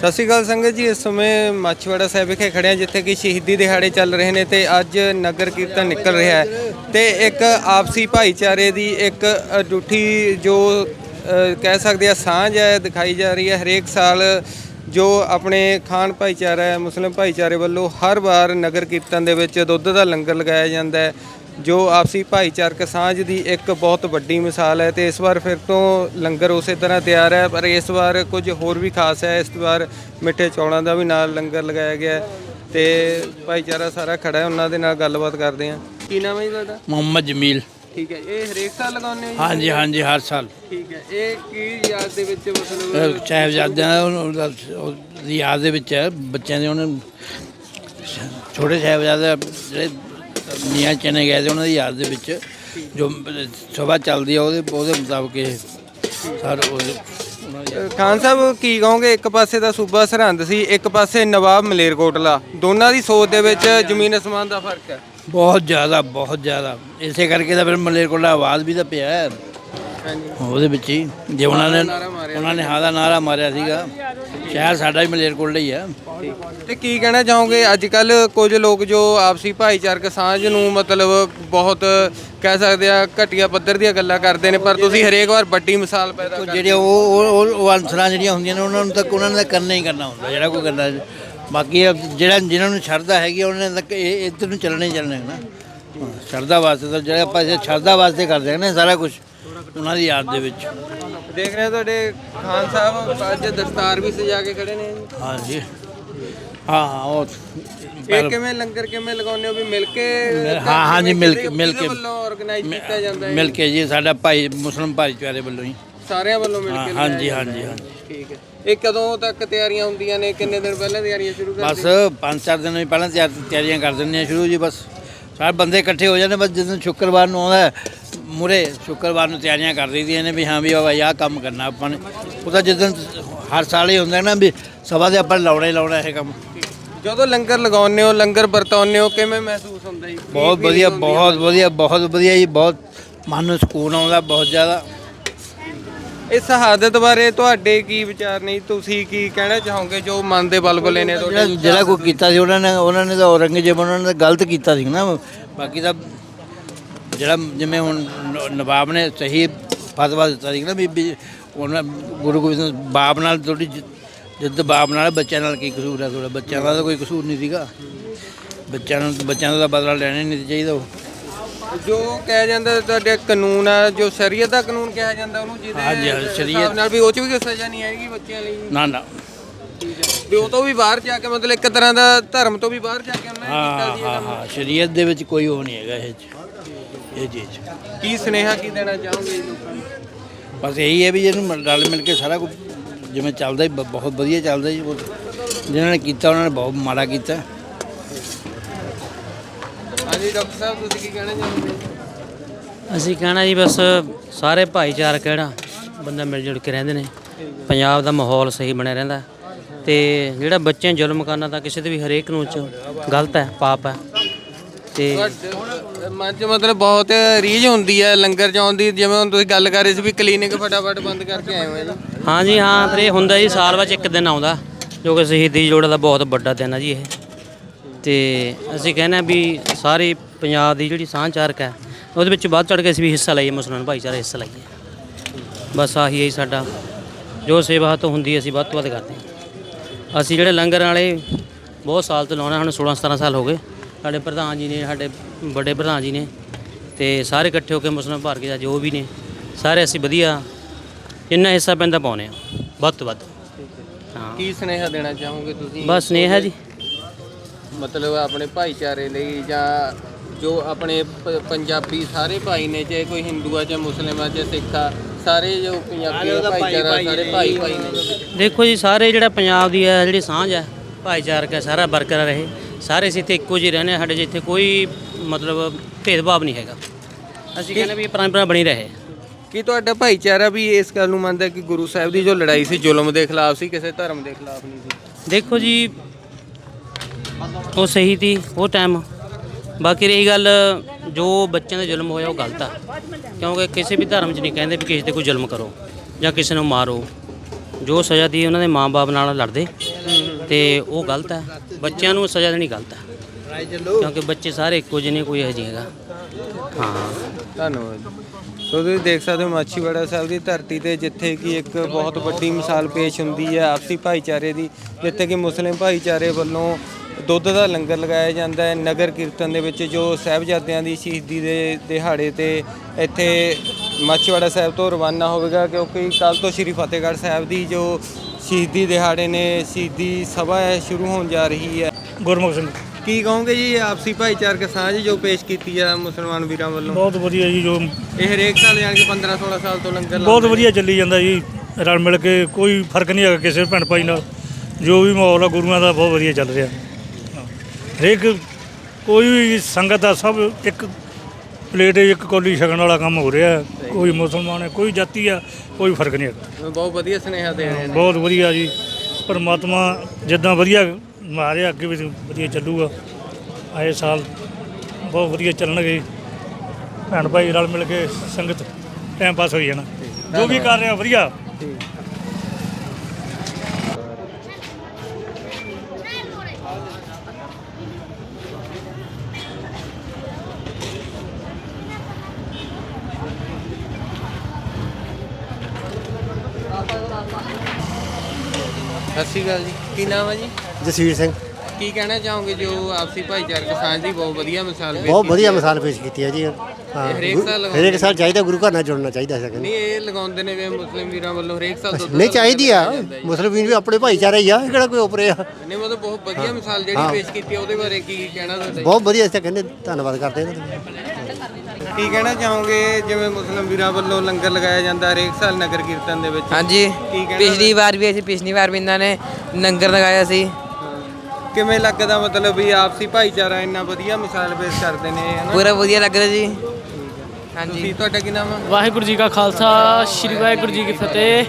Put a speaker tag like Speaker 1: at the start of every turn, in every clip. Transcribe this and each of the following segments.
Speaker 1: ਸਤਿ ਸ਼੍ਰੀ ਅਕਾਲ ਸੰਗਤ ਜੀ, ਇਸ ਸਮੇਂ ਮਾਛਵਾੜਾ ਸਾਹਿਬ ਵਿਖੇ ਖੜੇ ਹਾਂ, ਜਿੱਥੇ ਕਿ ਸ਼ਹੀਦੀ ਦਿਹਾੜੇ ਚੱਲ ਰਹੇ ਨੇ ਤੇ ਅੱਜ ਨਗਰ ਕੀਰਤਨ ਨਿਕਲ ਰਿਹਾ ਹੈ ਤੇ ਇੱਕ ਆਪਸੀ ਭਾਈਚਾਰੇ ਦੀ ਇੱਕ ਅਡੁੱਠੀ ਜੋ ਕਹਿ ਸਕਦੇ ਆ ਸਾਂਝ ਹੈ, ਦਿਖਾਈ ਜਾ ਰਹੀ ਹੈ ਹਰੇਕ ਸਾਲ, ਜੋ ਆਪਣੇ ਖਾਨ ਭਾਈਚਾਰਾ ਹੈ, ਮੁਸਲਿਮ ਭਾਈਚਾਰੇ ਵੱਲੋਂ ਹਰ ਵਾਰ ਨਗਰ ਕੀਰਤਨ ਦੇ ਵਿੱਚ ਦੁੱਧ ਦਾ ਲੰਗਰ ਲਗਾਇਆ ਜਾਂਦਾ ਹੈ। ਜੋ ਆਪਸੀ ਭਾਈਚਾਰਕ ਸਾਂਝ ਦੀ ਇੱਕ ਬਹੁਤ ਵੱਡੀ ਮਿਸਾਲ ਹੈ ਤੇ ਇਸ ਵਾਰ ਫਿਰ ਤੋਂ ਲੰਗਰ ਉਸੇ ਤਰ੍ਹਾਂ ਤਿਆਰ ਹੈ ਪਰ ਇਸ ਵਾਰ ਕੁਝ ਹੋਰ ਵੀ ਖਾਸ ਹੈ। ਇਸ ਵਾਰ ਮਿੱਠੇ ਚੌਲਾਂ ਦਾ ਵੀ ਨਾਲ ਲੰਗਰ ਲਗਾਇਆ ਗਿਆ ਹੈ ਤੇ ਭਾਈਚਾਰਾ ਸਾਰਾ ਖੜਾ ਹੈ ਉਹਨਾਂ ਦੇ ਨਾਲ ਗੱਲਬਾਤ ਕਰਦੇ ਹਾਂ। ਕੀ ਨਾਮ ਹੈ ਜੀ ਤੁਹਾਡਾ?
Speaker 2: ਮੁਹੰਮਦ ਜਮੀਲ।
Speaker 1: ਠੀਕ ਹੈ ਇਹ ਹਰੇਕ ਸਾਲ ਲਗਾਉਂਦੇ ਹੋ ਜੀ?
Speaker 2: ਹਾਂਜੀ ਹਾਂਜੀ ਹਰ ਸਾਲ।
Speaker 1: ਠੀਕ ਹੈ ਇਹ ਕੀ ਯਾਦ ਦੇ ਵਿੱਚ ਮਤਲਬ
Speaker 2: ਸਾਹਿਬਜ਼ਾਦਿਆਂ ਦਾ ਉਹਦੀ ਯਾਦ ਦੇ ਵਿੱਚ ਹੈ ਬੱਚਿਆਂ ਦੇ ਉਹਨਾਂ ਛੋਟੇ ਸਾਹਿਬਜ਼ਾਦੇ ਜਿਹੜੇ ਨੀਆਂ ਚਨੇ ਗਏ ਤੇ ਉਹਨਾਂ ਦੀ ਯਾਦ ਦੇ ਵਿੱਚ ਜੋ ਸਭਾ ਚੱਲਦੀ ਆ ਉਹਦੇ ਉਹਦੇ ਮੁਤਾਬਕ ਇਹ ਸਰ ਉਹਨਾਂ ਦੀ
Speaker 1: ਖਾਨ ਸਾਹਿਬ ਕੀ ਕਹੋਗੇ? ਇੱਕ ਪਾਸੇ ਦਾ ਸੂਬਾ ਸਰਹੰਦ ਸੀ ਇੱਕ ਪਾਸੇ ਨਵਾਬ ਮਲੇਰਕੋਟਲਾ। ਦੋਨਾਂ ਦੀ ਸੋਚ ਦੇ ਵਿੱਚ ਜ਼ਮੀਨ ਅਸਮਾਨ ਦਾ ਫ਼ਰਕ ਹੈ।
Speaker 2: ਬਹੁਤ ਜ਼ਿਆਦਾ ਬਹੁਤ ਜ਼ਿਆਦਾ। ਇਸੇ ਕਰਕੇ ਤਾਂ ਫਿਰ ਮਲੇਰਕੋਟਲਾ ਆਵਾਜ਼ ਵੀ ਤਾਂ ਪਿਆ ਹੈ। ਉਹਦੇ ਵਿੱਚ ਹੀ ਜੇ ਉਹਨਾਂ ਨੇ ਉਹਨਾਂ ਨੇ ਹਾਂ ਦਾ ਨਾਰਾ ਮਾਰਿਆ ਸੀਗਾ। ਸ਼ਹਿਰ ਸਾਡਾ ਵੀ ਮਲੇਰਕੋਟਲਾ ਹੀ ਆ।
Speaker 1: ਤੇ ਕੀ ਕਹਿਣਾ ਚਾਹੋਗੇ? ਅੱਜ ਕੱਲ ਕੁਝ ਲੋਕ ਜੋ ਆਪਸੀ ਭਾਈਚਾਰਕ ਸਾਂਝ ਨੂੰ ਮਤਲਬ ਬਹੁਤ ਕਹਿ ਸਕਦੇ ਆ ਘਟੀਆ ਪੱਧਰ ਦੀਆਂ ਗੱਲਾਂ ਕਰਦੇ ਨੇ ਪਰ ਤੁਸੀਂ ਹਰੇਕ ਵਾਰ ਵੱਡੀ ਮਿਸਾਲ ਪੈਦਾ ਕਰਦੇ
Speaker 2: ਜਿਹੜੇ ਉਹ ਉਹ- ਅਨਸਰਾਂ ਜਿਹੜੀਆਂ ਹੁੰਦੀਆਂ ਨੇ ਉਹਨਾਂ ਨੂੰ ਤਾਂ ਉਹਨਾਂ ਨੇ ਤਾਂ ਕਰਨਾ ਹੀ ਕਰਨਾ ਹੁੰਦਾ ਜਿਹੜਾ ਕੋਈ ਕਰਨਾ ਬਾਕੀ ਜਿਹੜਾ ਜਿਨ੍ਹਾਂ ਨੂੰ ਸ਼ਰਧਾ ਹੈਗੀ ਉਹਨਾਂ ਨੇ ਤਾਂ ਇਹ ਇੱਧਰ ਨੂੰ ਚੱਲਣਾ ਹੀ ਚੱਲਣਾ ਹੈ ਨਾ। ਹਾਂ, ਸ਼ਰਧਾ ਵਾਸਤੇ ਤਾਂ ਜਿਹੜਾ ਆਪਾਂ ਸ਼ਰਧਾ ਵਾਸਤੇ ਕਰਦੇ ਹਾਂ ਨਾ ਸਾਰਾ ਕੁਝ ਉਹਨਾਂ ਦੀ ਯਾਦ ਦੇ ਵਿੱਚ।
Speaker 1: ਦੇਖ ਰਹੇ ਹੋ ਤੁਹਾਡੇ ਖਾਨ ਸਾਹਿਬ ਅੱਜ ਦਸਤਾਰ ਵੀ ਸਜਾ ਕੇ ਖੜੇ ਨੇ।
Speaker 2: ਹਾਂਜੀ। ਹਾਂ ਹਾਂ ਉਹ
Speaker 1: ਇਹ ਕਿਵੇਂ ਲੰਗਰ ਕਿਵੇਂ ਲਗਾਉਂਦੇ ਹੋ ਵੀ ਮਿਲ ਕੇ
Speaker 2: ਹਾਂ, ਹਾਂ ਜੀ, ਮਿਲ ਕੇ- ਮਿਲ ਕੇ।
Speaker 1: ਵੱਲੋਂ ਆਰਗੇਨਾਈਜ਼ ਕੀਤਾ ਜਾਂਦਾ ਹੈ?
Speaker 2: ਮਿਲ ਕੇ ਜੀ ਸਾਡਾ ਭਾਈ ਮੁਸਲਮ ਭਾਈਚਾਰੇ ਵੱਲੋਂ ਹੀ
Speaker 1: ਸਾਰਿਆਂ ਵੱਲੋਂ ਮਿਲ ਕੇ
Speaker 2: ਹਾਂਜੀ ਹਾਂਜੀ। ਹਾਂਜੀ।
Speaker 1: ਠੀਕ ਹੈ। ਇਹ ਕਦੋਂ ਤੱਕ ਤਿਆਰੀਆਂ ਹੁੰਦੀਆਂ ਨੇ? ਕਿੰਨੇ ਦਿਨ ਪਹਿਲਾਂ ਤਿਆਰੀਆਂ ਸ਼ੁਰੂ
Speaker 2: ਬਸ
Speaker 1: ਕਰਦੇ
Speaker 2: ਪੰਜ ਚਾਰ ਦਿਨ ਪਹਿਲਾਂ ਤਿਆਰ ਤਿਆਰੀਆਂ ਕਰ ਦਿੰਦੇ ਆ ਸ਼ੁਰੂ ਜੀ ਬਸ। ਸਾਰੇ ਬੰਦੇ ਇਕੱਠੇ ਹੋ ਜਾਂਦੇ ਬਸ ਜਦੋਂ ਸ਼ੁੱਕਰਵਾਰ ਨੂੰ ਆਉਂਦਾ ਮੁਰੇ ਸ਼ੁੱਕਰਵਾਰ ਨੂੰ ਤਿਆਰੀਆਂ ਕਰ ਦਈਦੀਆਂ ਨੇ ਵੀ ਹਾਂ ਵੀ ਬਾਬਾ ਆਹ ਕੰਮ ਕਰਨਾ ਆਪਾਂ ਨੇ। ਉਹ ਤਾਂ ਜਦੋਂ ਹਰ ਸਾਲ ਹੀ ਹੁੰਦਾ ਨਾ ਵੀ ਸਭਾ ਦੇ ਆਪਾਂ ਲਾਉਣਾ ਹੀ ਲਾਉਣਾ ਇਹ ਕੰਮ।
Speaker 1: ਜਦੋਂ ਲੰਗਰ ਲਗਾਉਂਦੇ ਹੋ ਲੰਗਰ ਵਰਤਾਉਂਦੇ ਹੋ ਕਿਵੇਂ ਮਹਿਸੂਸ ਹੁੰਦਾ ਜੀ?
Speaker 2: ਬਹੁਤ ਵਧੀਆ? ਬਹੁਤ ਵਧੀਆ ਬਹੁਤ ਵਧੀਆ ਜੀ ਬਹੁਤ ਮਨ ਨੂੰ ਸਕੂਨ ਆਉਂਦਾ ਬਹੁਤ ਜ਼ਿਆਦਾ।
Speaker 1: ਇਸ ਸ਼ਹਾਦਤ ਬਾਰੇ ਤੁਹਾਡੇ ਕੀ ਵਿਚਾਰ ਨੇ? ਤੁਸੀਂ ਕੀ ਕਹਿਣਾ ਚਾਹੋਗੇ ਜੋ ਮਨ ਦੇ ਬਲਬਲੇ ਨੇ ਤੁਹਾਡੇ
Speaker 2: ਜਿਹੜਾ ਕੋਈ ਕੀਤਾ ਸੀ ਉਹਨਾਂ ਨੇ ਉਹਨਾਂ ਨੇ ਤਾਂ ਔਰੰਗਜ਼ੇਬ ਉਹਨਾਂ ਨੇ ਤਾਂ ਗਲਤ ਕੀਤਾ ਸੀ ਨਾ। ਬਾਕੀ ਤਾਂ ਜਿਹੜਾ ਜਿਵੇਂ ਹੁਣ ਨ- ਨਵਾਬ ਨੇ ਸਹੀ ਫਤਵਾ ਦਿੱਤਾ ਸੀ ਨਾ ਵੀ ਵੀ ਉਹਨਾਂ ਗੁਰੂ ਗੋਬਿੰਦ ਸਿੰਘ ਬਾਪ ਨਾਲ ਥੋੜੀ ਜਿੱਦ ਬਾਪ ਨਾਲ ਬੱਚਿਆਂ ਨਾਲ ਕੀ ਕਸੂਰ ਹੈ ਥੋੜਾ ਬੱਚਿਆਂ ਦਾ ਤਾਂ ਕੋਈ ਕਸੂਰ ਨਹੀਂ ਸੀਗਾ। ਬੱਚਿਆਂ ਨੂੰ ਬੱਚਿਆਂ ਦਾ ਤਾਂ ਬਦਲਾ ਲੈਣਾ ਹੀ ਨਹੀਂ ਚਾਹੀਦਾ ਉਹ।
Speaker 1: ਜੋ ਕਿਹਾ ਜਾਂਦਾ ਤੁਹਾਡੇ ਕਾਨੂੰਨ ਆ ਜੋ ਸ਼ਰੀਅਤ ਦਾ ਕਾਨੂੰਨ ਕਿਹਾ ਜਾਂਦਾ ਉਹਨੂੰ ਜਿਹਦੇ
Speaker 2: ਹਾਂਜੀ,
Speaker 1: ਹਿਸਾਬ
Speaker 2: ਸ਼ਰੀਅਤ।
Speaker 1: ਨਾਲ ਵੀ ਉਹ ਚ ਵੀ ਕੋਈ ਸਜ਼ਾ ਨਹੀਂ ਆਏਗੀ ਬੱਚਿਆਂ ਲਈ।
Speaker 2: ਨਾ ਨਾ।
Speaker 1: ਵੀ ਉਹ ਤੋਂ ਵੀ ਬਾਹਰ ਜਾ ਕੇ ਮਤਲਬ ਇੱਕ ਤਰ੍ਹਾਂ ਦਾ ਧਰਮ ਤੋਂ ਵੀ ਬਾਹਰ ਜਾ ਕੇ ਉਹਨਾਂ ਨੇ
Speaker 2: ਹਾਂ
Speaker 1: ਕੀਤਾ ਸੀ ਇਹ
Speaker 2: ਹਾਂ
Speaker 1: ਕੰਮ।
Speaker 2: ਹਾਂ ਸ਼ਰੀਅਤ ਦੇ ਵਿੱਚ ਕੋਈ ਉਹ ਨਹੀਂ ਹੈਗਾ ਇਹ 'ਚ। ਇਹ ਚੀਜ਼।
Speaker 1: ਕੀ ਸੁਨੇਹਾ ਕੀ ਦੇਣਾ ਚਾਹੋਗੇ ਜੀ ਲੋਕਾਂ ਨੂੰ?
Speaker 2: ਬਸ ਇਹੀ ਹੈ ਵੀ ਇਹਨੂੰ ਰਲ ਮਿਲ ਕੇ ਸਾਰਾ ਕੁਝ ਜਿਵੇਂ ਚੱਲਦਾ ਹੀ ਬ- ਬਹੁਤ ਵਧੀਆ ਚੱਲਦਾ ਜੀ ਉਹ- ਜਿਨ੍ਹਾਂ ਨੇ ਕੀਤਾ ਉਹਨਾਂ ਨੇ ਬਹੁਤ ਮਾੜਾ ਕੀਤਾ।
Speaker 1: ਹਾਂਜੀ ਡਾਕਟਰ ਸਾਹਿਬ ਤੁਸੀਂ ਕੀ ਕਹਿਣਾ ਚਾਹੋਗੇ?
Speaker 3: ਅਸੀਂ ਕਹਿਣਾ ਜੀ ਬਸ ਸਾਰੇ ਭਾਈਚਾਰਕ ਜਿਹੜਾ ਬੰਦਾ ਮਿਲ ਜੁਲ ਕੇ ਰਹਿੰਦੇ ਨੇ। ਪੰਜਾਬ ਦਾ ਮਾਹੌਲ ਸਹੀ ਬਣਿਆ ਰਹਿੰਦਾ। ਤੇ ਜਿਹੜਾ ਬੱਚਿਆਂ ਨੂੰ ਜ਼ੁਲਮ ਕਰਨਾ ਤਾਂ ਕਿਸੇ ਤੇ ਵੀ ਹਰੇਕ ਨੂੰ ਚ ਗਲਤ ਹੈ ਪਾਪ ਹੈ। ਤੇ
Speaker 1: ਮਨ ਚ ਮਤਲਬ ਬਹੁਤ ਰੀਝ ਹੁੰਦੀ ਹੈ ਲੰਗਰ ਚਾਉਣ ਦੀ ਜਿਵੇਂ ਹੁਣ ਤੁਸੀਂ ਗੱਲ ਕਰ ਰਹੇ ਸੀ ਵੀ ਕਲੀਨਿਕ ਫਟਾਫਟ ਬੰਦ ਕਰਕੇ ਆਏ ਹੋ ਜੀ
Speaker 3: ਹਾਂਜੀ ਹਾਂ ਫਿਰ ਇਹ ਹੁੰਦਾ ਜੀ ਸਾਲ ਵਿੱਚ ਇੱਕ ਦਿਨ ਆਉਂਦਾ ਜੋ ਕਿ ਸ਼ਹੀਦੀ ਜੋੜਾ ਦਾ ਬਹੁਤ ਵੱਡਾ ਦਿਨ ਹੈ ਜੀ ਇਹ। ਤੇ ਅਸੀਂ ਕਹਿੰਦੇ ਹਾਂ ਵੀ ਸਾਰੇ ਪੰਜਾਬ ਦੀ ਜਿਹੜੀ ਸਾਂਝਾਰਕ ਹੈ ਉਹਦੇ ਵਿੱਚ ਵੱਧ ਚੜ ਕੇ ਅਸੀਂ ਵੀ ਹਿੱਸਾ ਲਈਏ ਮੁਸਲਮਾਨ ਭਾਈਚਾਰਾ ਹਿੱਸਾ ਲਈਏ। ਬਸ ਆਹੀ ਹੈ ਜੀ ਸਾਡਾ ਜੋ ਸੇਵਾ ਤੋਂ ਹੁੰਦੀ ਹੈ ਅਸੀਂ ਵੱਧ ਤੋਂ ਵੱਧ ਕਰਦੇ ਹਾਂ। ਅਸੀਂ ਜਿਹੜੇ ਲੰਗਰ ਵਾਲੇ ਬਹੁਤ ਸਾਲ ਤੋਂ ਲਾਉਣਾ ਹੁਣ 16 17 ਸਾਲ ਹੋ ਗਏ ਸਾਡੇ ਪ੍ਰਧਾਨ ਜੀ ਨੇ ਸਾਡੇ ਵੱਡੇ ਪ੍ਰਧਾਨ ਜੀ ਨੇ ਤੇ ਸਾਰੇ ਇਕੱਠੇ ਹੋ ਕੇ ਮੁਸਲਮਾਨ ਭਾਰ ਕੇ ਜਾਂ ਜੋ ਵੀ ਨੇ ਸਾਰੇ ਅਸੀਂ ਵਧੀਆ ਜਿੰਨਾ ਹਿੱਸਾ ਪੈਂਦਾ ਪਾਉਨੇ ਆ ਵੱਧ ਤੋਂ ਵੱਧ। ਹਾਂ।
Speaker 1: ਕੀ ਸੁਨੇਹਾ ਦੇਣਾ ਚਾਹੋਗੇ ਤੁਸੀਂ?
Speaker 3: ਬਸ ਸਨੇਹ ਹੈ ਜੀ।
Speaker 1: ਮਤਲਬ ਆਪਣੇ ਭਾਈਚਾਰੇ ਲਈ ਜਾਂ ਜੋ ਆਪਣੇ ਪ- ਪੰਜਾਬੀ ਸਾਰੇ ਭਾਈ ਨੇ ਚਾਹੇ ਕੋਈ ਹਿੰਦੂ ਆ ਚਾਹੇ ਮੁਸਲਿਮ ਆ ਚਾਹੇ ਸਿੱਖ ਆ ਸਾਰੇ ਜੋ ਪੰਜਾਬੀ ਭਾਈਚਾਰਾ ਸਾਰੇ ਭਾਈ ਭਾਈ ਨੇ।
Speaker 3: ਦੇਖੋ ਜੀ ਸਾਰੇ ਜਿਹੜਾ ਪੰਜਾਬ ਦੀ ਹੈ ਜਿਹੜੀ ਸਾਂਝ ਹੈ ਭਾਈਚਾਰਕ ਹੈ ਸਾਰਾ ਬਰਕਰਾਰ ਰਹੇ। ਸਾਰੇ ਅਸੀਂ ਇੱਥੇ ਇੱਕੋ ਜਿਹੇ ਰਹਿੰਦੇ ਹਾਂ ਸਾਡੇ ਜਿੱਥੇ ਕੋਈ ਮਤਲਬ ਭੇਦਭਾਵ ਨਹੀਂ ਹੈਗਾ। ਅਸੀਂ ਕਹਿੰਦੇ ਵੀ ਪਰੰਪਰਾ ਬਣੀ ਰਹੇ।
Speaker 1: ਕੀ ਤੁਹਾਡਾ ਭਾਈਚਾਰਾ ਵੀ ਇਸ ਗੱਲ ਨੂੰ ਮੰਨਦਾ ਕਿ ਗੁਰੂ ਸਾਹਿਬ ਦੀ ਜੋ ਲੜਾਈ ਸੀ ਜ਼ੁਲਮ ਦੇ ਖਿਲਾਫ ਸੀ ਕਿਸੇ ਧਰਮ ਦੇ ਖਿਲਾਫ ਨਹੀਂ ਸੀ?
Speaker 3: ਦੇਖੋ ਜੀ ਉਹ ਸਹੀ ਸੀ ਉਹ ਟਾਈਮ ਬਾਕੀ ਰਹੀ ਗੱਲ ਜੋ ਬੱਚਿਆਂ ਦਾ ਜ਼ੁਲਮ ਹੋਇਆ ਉਹ ਗਲਤ ਆ। ਕਿਉਂਕਿ ਕਿਸੇ ਵੀ ਧਰਮ 'ਚ ਨਹੀਂ ਕਹਿੰਦੇ ਵੀ ਕਿਸੇ ਤੇ ਕੋਈ ਜ਼ੁਲਮ ਕਰੋ ਜਾਂ ਕਿਸੇ ਨੂੰ ਮਾਰੋ। ਜੋ ਸਜ਼ਾ ਦੀ ਉਹਨਾਂ ਦੇ ਮਾਪੇ ਨਾਲ ਲੜਦੇ ਤੇ ਉਹ ਗਲਤ ਹੈ। ਬੱਚਿਆਂ ਨੂੰ ਸਜ਼ਾ ਦੇਣੀ ਗਲਤ ਹੈ। ਕਿਉਂਕਿ ਬੱਚੇ ਸਾਰੇ ਇੱਕੋ ਜਿਹੇ ਨੇ, ਕੋਈ ਇਹੋ ਜਿਹਾ ਹੈਗਾ। ਹਾਂ।
Speaker 1: ਧੰਨਵਾਦ ਸੋ ਤੁਸੀਂ ਦੇਖ ਸਕਦੇ ਹੋ ਮਾਛੀਵਾੜਾ ਸਾਹਿਬ ਦੀ ਧਰਤੀ ਤੇ ਜਿੱਥੇ ਕਿ ਇੱਕ ਬਹੁਤ ਵੱਡੀ ਮਿਸਾਲ ਪੇਸ਼ ਹੁੰਦੀ ਹੈ ਆਪਸੀ ਭਾਈਚਾਰੇ ਦੀ, ਜਿੱਥੇ ਕਿ ਮੁਸਲਿਮ ਭਾਈਚਾਰੇ ਵੱਲੋਂ ਦੁੱਧ ਦਾ ਲੰਗਰ ਲਗਾਇਆ ਜਾਂਦਾ ਹੈ ਨਗਰ ਕੀਰਤਨ ਦੇ ਵਿੱਚ, ਜੋ ਸਾਹਿਬਜ਼ਾਦਿਆਂ ਦੀ ਸ਼ਹੀਦੀ ਦੇ ਦਿਹਾੜੇ ਤੇ ਇੱਥੇ ਮਾਛੀਵਾੜਾ ਸਾਹਿਬ ਤੋਂ ਰਵਾਨਾ ਹੋਵੇਗਾ, ਕਿਉਂਕਿ ਕੱਲ ਤੋਂ ਸ੍ਰੀ ਫਤਿਹਗੜ੍ਹ ਸਾਹਿਬ ਦੀ ਜੋ ਸ਼ਹੀਦੀ ਦਿਹਾੜੇ ਨੇ ਸ਼ਹੀਦੀ ਸਭਾ ਸ਼ੁਰੂ ਹੋਣ ਜਾ ਰਹੀ ਹੈ।
Speaker 4: ਗੁਰਮੁਖ। ਸਿੰਘ
Speaker 1: ਕੀ ਕਹੋਗੇ ਜੀ ਆਪਸੀ ਭਾਈਚਾਰਕ ਸਾਂਝ ਜੋ ਪੇਸ਼ ਕੀਤੀ ਆ ਮੁਸਲਮਾਨ ਵੀਰਾਂ ਵੱਲੋਂ?
Speaker 4: ਬਹੁਤ ਵਧੀਆ ਜੀ ਜੋ
Speaker 1: ਇਹ ਹਰੇਕ ਸਾਲ ਯਾਨੀ ਕਿ 15 16 ਸਾਲ ਤੋਂ ਲੰਗਰ
Speaker 4: ਬਹੁਤ ਵਧੀਆ ਚੱਲੀ ਜਾਂਦਾ ਜੀ ਰਲ ਮਿਲ ਕੇ ਕੋਈ ਫ਼ਰਕ ਨਹੀਂ ਹੈਗਾ ਕਿਸੇ ਭੈਣ ਭਾਈ ਨਾਲ। ਜੋ ਵੀ ਮਾਹੌਲ ਆ ਗੁਰੂਆਂ ਦਾ ਬਹੁਤ ਵਧੀਆ ਚੱਲ ਰਿਹਾ। ਹਰੇਕ ਕੋਈ ਵੀ ਸੰਗਤ ਦਾ ਸਭ ਇੱਕ ਪਲੇਟ ਇੱਕ ਕੋਲੀ ਛਕਣ ਵਾਲਾ ਕੰਮ ਹੋ ਰਿਹਾ। ਹੈ। ਕੋਈ ਮੁਸਲਮਾਨ ਹੈ ਕੋਈ ਜਾਤੀ ਆ ਕੋਈ ਫ਼ਰਕ ਨਹੀਂ ਹੈਗਾ।
Speaker 1: ਬਹੁਤ ਵਧੀਆ ਸੁਨੇਹਾ ਦੇ ਰਹੇ ਨੇ।
Speaker 4: ਬਹੁਤ ਵਧੀਆ ਜੀ। ਪਰਮਾਤਮਾ ਜਿੱਦਾਂ ਵਧੀਆ ਮਾਰਿਆ ਅੱਗੇ ਵੀ ਵਧੀਆ ਚੱਲੂਗਾ। ਆਏ ਸਾਲ ਬਹੁਤ ਵਧੀਆ ਚੱਲਣਗੇ। ਭੈਣ ਭਾਈ ਰਲ ਮਿਲ ਕੇ ਸੰਗਤ ਟਾਈਮ ਪਾਸ ਹੋਈ ਜਾਣਾ। ਜੋ ਵੀ ਕਰ ਰਿਹਾ ਵਧੀਆ।
Speaker 1: ਸਤਿ ਸ਼੍ਰੀ ਅਕਾਲ ਜੀ। ਕੀ ਨਾਮ ਹੈ ਜੀ?
Speaker 5: ਜਸਵੀਰ ਸਿੰਘ।
Speaker 1: ਕੀ ਕਹਿਣਾ ਚਾਹੋਗੇ ਜੋ ਆਪਸੀ ਭਾਈਚਾਰਕ ਸਾਂਝ ਦੀ ਬਹੁਤ ਵਧੀਆ ਮਿਸਾਲ ਪੇਸ਼
Speaker 5: ਬਹੁਤ ਵਧੀਆ
Speaker 1: ਹੈ।
Speaker 5: ਮਿਸਾਲ ਪੇਸ਼ ਕੀਤੀ ਹੈ ਜੀ। ਹਾਂ
Speaker 1: ਹਰੇਕ ਸਾਲ ਲਗਾਉਂਦੇ
Speaker 5: ਹਰੇਕ ਸਾਲ ਚਾਹੀਦਾ ਗੁਰੂ ਘਰ ਨਾਲ ਜੁੜਨਾ ਚਾਹੀਦਾ ਹੈ
Speaker 1: ਨਹੀਂ ਇਹ ਲਗਾਉਂਦੇ ਨੇ ਵੇ ਮੁਸਲਿਮ ਵੀਰਾਂ ਵੱਲੋਂ ਹਰੇਕ ਸਾਲ ਦੁੱਧ
Speaker 5: ਨਹੀਂ ਚਾਹੀਦੀ ਆ। ਮੁਸਲਿਮ ਵੀ ਆਪਣੇ ਭਾਈਚਾਰੇ ਹੀ ਆ ਕਿਹੜਾ ਕੋਈ ਉਪਰੇ ਆ।
Speaker 1: ਨਹੀਂ ਮਤਲਬ ਬਹੁਤ ਵਧੀਆ ਮਿਸਾਲ ਜਿਹੜੀ ਪੇਸ਼ ਕੀਤੀ ਹੈ, ਉਹਦੇ ਬਾਰੇ ਕੀ ਕਹਿਣਾ ਤੁਹਾਡਾ?
Speaker 5: ਬਹੁਤ ਵਧੀਆ ਅਸੀਂ ਤਾਂ ਕਹਿੰਦੇ ਧੰਨਵਾਦ ਕਰਦੇ ਦਾ
Speaker 1: ਕੀ ਕਹਿਣਾ ਚਾਹੋਗੇ? ਜਿਵੇਂ ਮੁਸਲਿਮ ਵੀਰਾਂ ਵੱਲੋਂ ਲੰਗਰ ਲਗਾਇਆ ਜਾਂਦਾ ਹਰੇਕ ਸਾਲ ਨਗਰ ਕੀਰਤਨ ਦੇ ਵਿੱਚ।
Speaker 6: ਹਾਂਜੀ।
Speaker 1: ਕੀ ਕਹਿਣਾ
Speaker 6: ਪਿਛਲੀ ਵਾਰ ਵੀ ਅਸੀਂ ਪਿਛਲੀ ਵਾਰ ਵੀ ਇਹਨਾਂ ਨੇ ਲੰਗਰ ਲਗਾਇਆ ਸੀ।
Speaker 1: ਕਿਵੇਂ ਲੱਗਦਾ ਮਤਲਬ ਵੀ ਆਪਸੀ ਭਾਈਚਾਰਾ ਇੰਨਾ ਵਧੀਆ ਮਿਸਾਲ ਪੇਸ਼ ਕਰਦੇ ਨੇ ਹਨਾ?
Speaker 6: ਪੂਰਾ ਵਧੀਆ ਲੱਗ ਰਿਹਾ ਜੀ। ਹਾਂਜੀ।
Speaker 1: ਤੁਸੀਂ ਤੁਹਾਡਾ ਕੀ ਨਾਮ
Speaker 7: ਵਾਹਿਗੁਰੂ ਜੀ ਕਾ ਖਾਲਸਾ ਸ੍ਰੀ ਵਾਹਿਗੁਰੂ ਜੀ ਕੀ ਫਤਿਹ।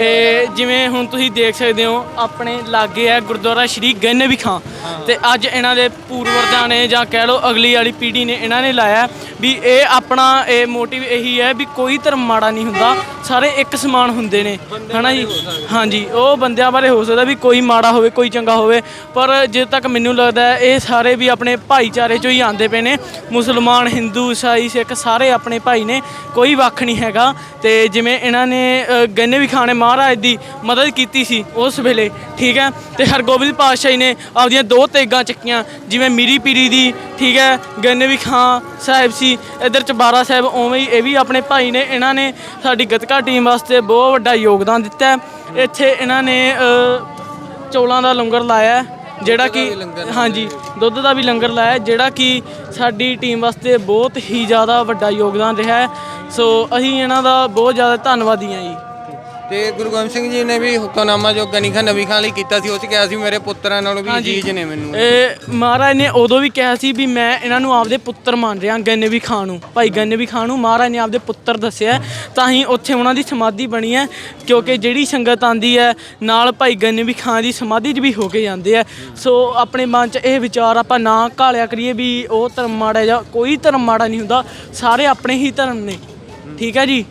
Speaker 7: ਇਹ ਜਿਵੇਂ ਹੁਣ ਤੁਸੀਂ ਦੇਖ ਸਕਦੇ ਹੋ ਆਪਣੇ ਲਾਗੇ ਹੈ ਗੁਰਦੁਆਰਾ ਸ਼੍ਰੀ ਗੰਨੇ ਵੀ ਖਾਂ ਤੇ ਅੱਜ ਇਹਨਾਂ ਦੇ ਪੂਰਵਰਜਾਂ ਨੇ ਜਾਂ ਕਹਿ ਲਓ ਅਗਲੀ ਵਾਲੀ ਪੀੜ੍ਹੀ ਨੇ ਇਹਨਾਂ ਨੇ ਲਾਇਆ ਵੀ ਇਹ ਆਪਣਾ ਇਹ ਮੋਟਿਵ ਇਹੀ ਹੈ ਵੀ ਕੋਈ ਧਰਮ ਮਾੜਾ ਨਹੀਂ ਹੁੰਦਾ। ਸਾਰੇ ਇੱਕ ਸਮਾਨ ਹੁੰਦੇ ਨੇ ਹਨਾ ਜੀ? ਹਾਂਜੀ ਉਹ ਬੰਦਿਆਂ ਬਾਰੇ ਹੋ ਸਕਦਾ ਵੀ ਕੋਈ ਮਾੜਾ ਹੋਵੇ ਕੋਈ ਚੰਗਾ ਹੋਵੇ ਪਰ ਜਿੱਦ ਤੱਕ ਮੈਨੂੰ ਲੱਗਦਾ ਹੈ ਇਹ ਸਾਰੇ ਵੀ ਆਪਣੇ ਭਾਈਚਾਰੇ ਚੋਂ ਹੀ ਆਉਂਦੇ ਪਏ ਨੇ। ਮੁਸਲਮਾਨ ਹਿੰਦੂ ਈਸਾਈ ਸਿੱਖ ਸਾਰੇ ਆਪਣੇ ਭਾਈ ਨੇ ਕੋਈ ਵੱਖ ਨਹੀਂ ਹੈਗਾ। ਤੇ ਜਿਵੇਂ ਇਹਨਾਂ ਨੇ ਅ, ਗੰਨੇ ਵੀ ਖਾਣੇ ਮਹਾਰਾਜ ਦੀ ਮਦਦ ਕੀਤੀ ਸੀ ਉਸ ਵੇਲੇ ਠੀਕ ਹੈ? ਤੇ ਹਰਗੋਬਿੰਦ ਪਾਤਸ਼ਾਹੀ ਨੇ ਆਪਦੀਆਂ ਦੋ ਤੇਗਾਂ ਚੱਕੀਆਂ ਜਿਵੇਂ ਮੀਰੀ ਪੀਰੀ ਦੀ ਠੀਕ ਹੈ ਗੰਨੇ ਵੀ ਖਾਂ ਸਾਹਿਬ ਸੀ ਇਧਰ ਚਬਾਰਾ ਸਾਹਿਬ ਉਵੇਂ ਹੀ ਇਹ ਵੀ ਆਪਣੇ ਭਾਈ ਨੇ ਇਹਨਾਂ ਨੇ ਸਾਡੀ ਗਤਕਾ ਟੀਮ ਵਾਸਤੇ ਬਹੁਤ ਵੱਡਾ ਯੋਗਦਾਨ ਦਿੱਤਾ ਹੈ। ਇੱਥੇ ਇਹਨਾਂ ਨੇ ਚੌਲਾਂ ਦਾ ਲੰਗਰ ਲਾਇਆ ਜਿਹੜਾ ਕਿ ਹਾਂਜੀ ਦੁੱਧ ਦਾ ਵੀ ਲੰਗਰ ਲਾਇਆ ਜਿਹੜਾ ਕਿ ਸਾਡੀ ਟੀਮ ਵਾਸਤੇ ਬਹੁਤ ਹੀ ਜ਼ਿਆਦਾ ਵੱਡਾ ਯੋਗਦਾਨ ਰਿਹਾ ਸੋ ਅਸੀਂ ਇਹਨਾਂ ਦਾ ਬਹੁਤ ਜ਼ਿਆਦਾ ਧੰਨਵਾਦੀ ਹਾਂ ਜੀ।
Speaker 1: ਤੇ ਗੁਰੂ ਗੋਬਿੰਦ ਸਿੰਘ ਜੀ ਨੇ ਵੀ ਹੁਕਮਨਾਮਾ ਜੋ ਗਨੀ ਖਾਨ ਨਬੀ ਖਾਨ ਲਈ ਕੀਤਾ ਸੀ ਉਹ ਚ ਕਿਹਾ ਸੀ ਮੇਰੇ ਪੁੱਤਰਾਂ ਨਾਲੋਂ ਵੀ ਅਜੀਜ਼ ਨੇ ਮੈਨੂੰ
Speaker 7: ਇਹ। ਮਹਾਰਾਜ ਨੇ ਉਦੋਂ ਵੀ ਕਿਹਾ ਸੀ ਵੀ ਮੈਂ ਇਹਨਾਂ ਨੂੰ ਆਪਦੇ ਪੁੱਤਰ ਮੰਨ ਰਿਹਾ ਗੰਨੇ ਵੀ ਖਾਨ ਨੂੰ। ਭਾਈ ਗੰਨੇ ਵੀ ਖਾਨ ਨੂੰ ਮਹਾਰਾਜ ਨੇ ਆਪਦੇ ਪੁੱਤਰ ਦੱਸਿਆ ਤਾਂ ਹੀ ਉੱਥੇ ਉਹਨਾਂ ਦੀ ਸਮਾਧੀ ਬਣੀ ਹੈ ਕਿਉਂਕਿ ਜਿਹੜੀ ਸੰਗਤ ਆਂਦੀ ਹੈ ਨਾਲ ਭਾਈ ਗੰਨੇ ਵੀ ਖਾਨ ਦੀ ਸਮਾਧੀ 'ਚ ਵੀ ਹੋ ਕੇ ਜਾਂਦੇ ਆ। ਸੋ ਆਪਣੇ ਮਨ 'ਚ ਇਹ ਵਿਚਾਰ ਆਪਾਂ ਨਾ ਘਾਲਿਆ ਕਰੀਏ ਵੀ ਉਹ ਧਰਮ ਮਾੜਾ ਜਾਂ ਕੋਈ ਧਰਮ ਮਾੜਾ ਨਹੀਂ ਹੁੰਦਾ ਸਾਰੇ ਆਪਣੇ ਹੀ ਧਰਮ ਨੇ। ਠੀਕ ਹੈ ਜੀ?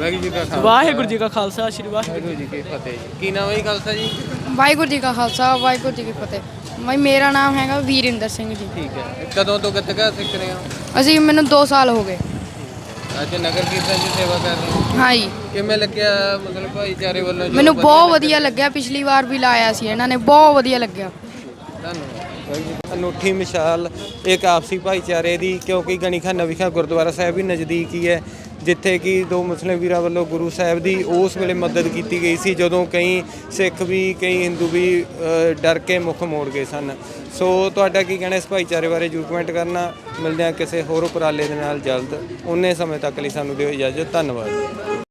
Speaker 1: ਵਾਹਿਗੁਰੂ ਜੀ ਕਾ ਖਾਲਸਾ।
Speaker 7: ਵਾਹਿਗੁਰੂ ਜੀ ਕਾ ਖਾਲਸਾ ਸ੍ਰੀ ਵਾਹਿਗੁਰੂ
Speaker 1: ਵਾਹਿਗੁਰੂ ਜੀ ਕੀ ਫਤਿਹ। ਜੀ। ਕੀ ਨਾਮ ਹੈ ਜੀ ਖਾਲਸਾ ਜੀ?
Speaker 8: ਵਾਹਿਗੁਰੂ ਜੀ ਕਾ ਖਾਲਸਾ ਵਾਹਿਗੁਰੂ ਜੀ ਕੀ ਫਤਿਹ। ਮੈਂ ਮੇਰਾ ਨਾਮ ਹੈਗਾ ਵੀਰਿੰਦਰ ਸਿੰਘ ਜੀ।
Speaker 1: ਠੀਕ ਹੈ। ਕਦੋਂ ਤੋਂ ਗੱਤਕਾ ਸਿੱਖ ਰਹੇ ਹੋ?
Speaker 8: ਅਸੀਂ ਮੈਨੂੰ 2 ਸਾਲ ਹੋ ਗਏ।
Speaker 1: ਅੱਜ ਨਗਰ ਕੀਰਤਨ ਦੀ ਸੇਵਾ ਕਰ ਰਹੇ ਹੋ?
Speaker 8: ਹਾਂ ਜੀ।
Speaker 1: ਕਿਵੇਂ ਲੱਗਿਆ ਮਤਲਬ ਭਾਈਚਾਰੇ ਵੱਲੋਂ ਜੋ
Speaker 8: ਮੈਨੂੰ ਬਹੁਤ ਵਧੀਆ ਲੱਗਿਆ। ਪਿਛਲੀ ਵਾਰ ਵੀ ਲਾਇਆ ਸੀ ਇਹਨਾਂ ਨੇ ਬਹੁਤ ਵਧੀਆ ਲੱਗਿਆ।
Speaker 1: ਧੰਨਵਾਦ। ਅਨੋਖੀ ਮਿਸਾਲ ਇੱਕ ਆਪਸੀ ਭਾਈਚਾਰੇ ਦੀ ਕਿਉਂਕਿ ਗਣੀਖਾ ਨਵੀਖਾ ਗੁਰਦੁਆਰਾ ਸਾਹਿਬ ਵੀ ਨਜ਼ਦੀਕ ਹੀ ਹੈ। ਜਿੱਥੇ ਕਿ ਦੋ ਮੁਸਲਿਮ ਵੀਰਾਂ ਵੱਲੋਂ ਗੁਰੂ ਸਾਹਿਬ ਦੀ ਉਸ ਵੇਲੇ ਮਦਦ ਕੀਤੀ ਗਈ ਸੀ, ਜਦੋਂ ਕਈ ਸਿੱਖ ਵੀ, ਕਈ ਹਿੰਦੂ ਵੀ ਡਰ ਕੇ ਮੁੱਖ ਮੋੜ ਗਏ ਸਨ। ਸੋ ਤੁਹਾਡਾ ਕੀ ਕਹਿਣਾ ਇਸ ਭਾਈਚਾਰੇ ਬਾਰੇ ਜਰੂਰ ਕਮੈਂਟ ਕਰਨਾ। ਮਿਲਦੇ ਹਾਂ ਕਿਸੇ ਹੋਰ ਉਪਰਾਲੇ ਦੇ ਨਾਲ ਜਲਦ। ਉਨੇ ਸਮੇਂ ਤੱਕ ਲਈ ਸਾਨੂੰ ਦਿਓ ਇਜਾਜ਼ਤ। ਧੰਨਵਾਦ।